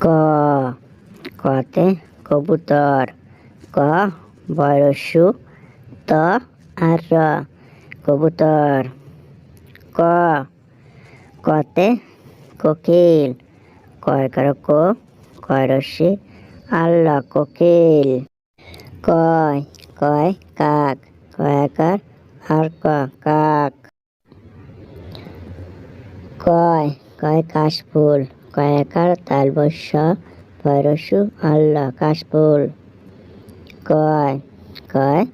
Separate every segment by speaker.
Speaker 1: ক, কতে কবুতর, ক, বয়সু, ত, আর কবুতর, ক, কতে কোকিল, কয় কর কো, কয় রসি আল্লাহ কোকিল, কয় কয় কাক কয়াকার আর ক, কাক, কয় কয় কাশফুল কয়াকার তালবস্য ভৈরসু আল্লাহ কাশফুল। কয় কয়,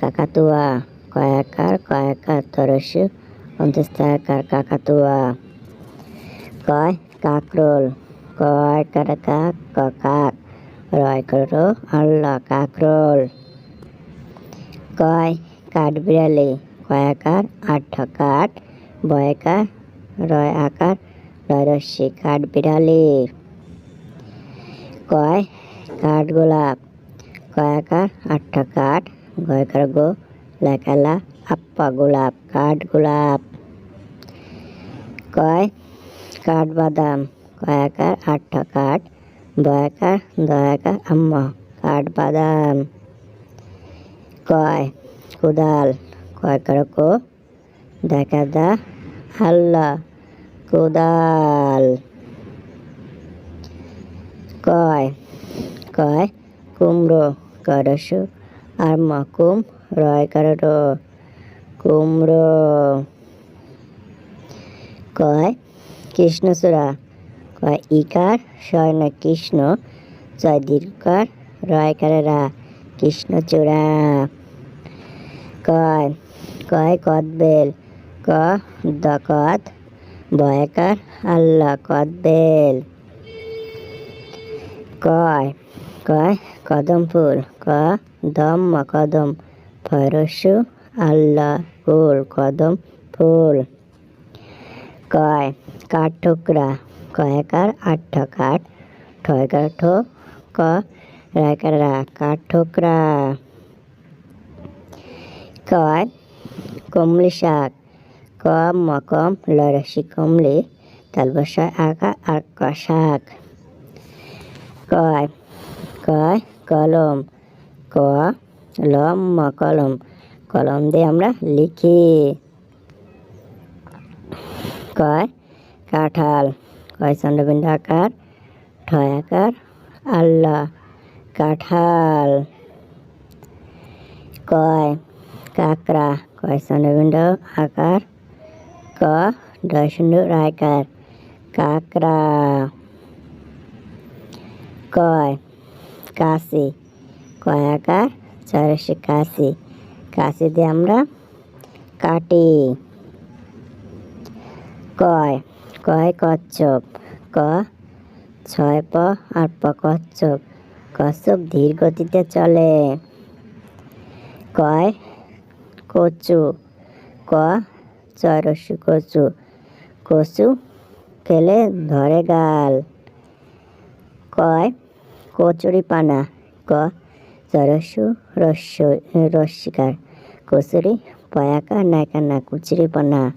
Speaker 1: কাকাতুয়া। কয়াকার কয়াকার তরসু অন্তস্থাকার কাকাতুয়া। কয়, কাকরোল। কয় কর কাক রয়, কর আল্লাহ কাকরোল। কয় কাঠ বিড়ালি কয়াকার আঠ কাঠ বয়কার রয়, আকার রশ্মি কাঠ বিড়ালি। কয় কাঠ গোলাপ? কয়াকার আটটা কাঠ। গয়কার গো? লেখালা আপ্পা গোলাপ, কাঠ গোলাপ। কয় কাঠ বাদাম? কয়াকার আটটা কাঠ। দয়াকার দয়াকার আম্মা, কাঠ বাদাম। কয় কোদাল? কয় কর কো দেখা দা, আল্লাহ। কোদাল। কয় কয়, কুমড়ো করসু আর মকুম রয় কর কুমড়ো। কয়, কৃষ্ণচূড়া। কয়, ইকার না কৃষ্ণ জয় দীর্ঘকার রয় করে রা কৃষ্ণচূড়া। কয় কয়, কদবেল, ক, দকত বয়কার আল্লাহ কদবেল কয় কয় কদম ফুল ক দম, কদম, ফরসু, আল্লাহ, ফুল, কদম, ফুল। কয়, কাঠ ঠোকরা কয়কার আঠ কাঠ ঠয়কার ঠো ক রায়কার কাঠ ঠোকরা কয়, কমলি শাক ক মকম লরসি কমলি তালবসায় আঁকা আর ক শাক কয় কয়, কলম, ক, লম ম কলম কলম দিয়ে আমরা লিখি। কয়, কাঁঠাল, কয়, চন্দ্রবিন্দু আকার, ঠয় আকার, আল্লাহ, কাঁঠাল। কয়, কাকড়া, কয়, চন্দ্রবিন্দু আকার ক শূন্য রায়কার কাকড়া কয় কাশি কয় আকার চরসি কাশি কাশি দিয়ে আমরা কাটি কয় কয় কচ্ছপ ক ছয় প আর প কচ্ছপ কচ্ছপ ধীর গতিতে চলে কয় কচু ক চরসু কচু। কচু খেলে ধরে গাল? কয় কচুরি পানা ক চরসু রস্য রস্যিকার কচুরি পয়াকা নায়কা না কুচুরি পানা।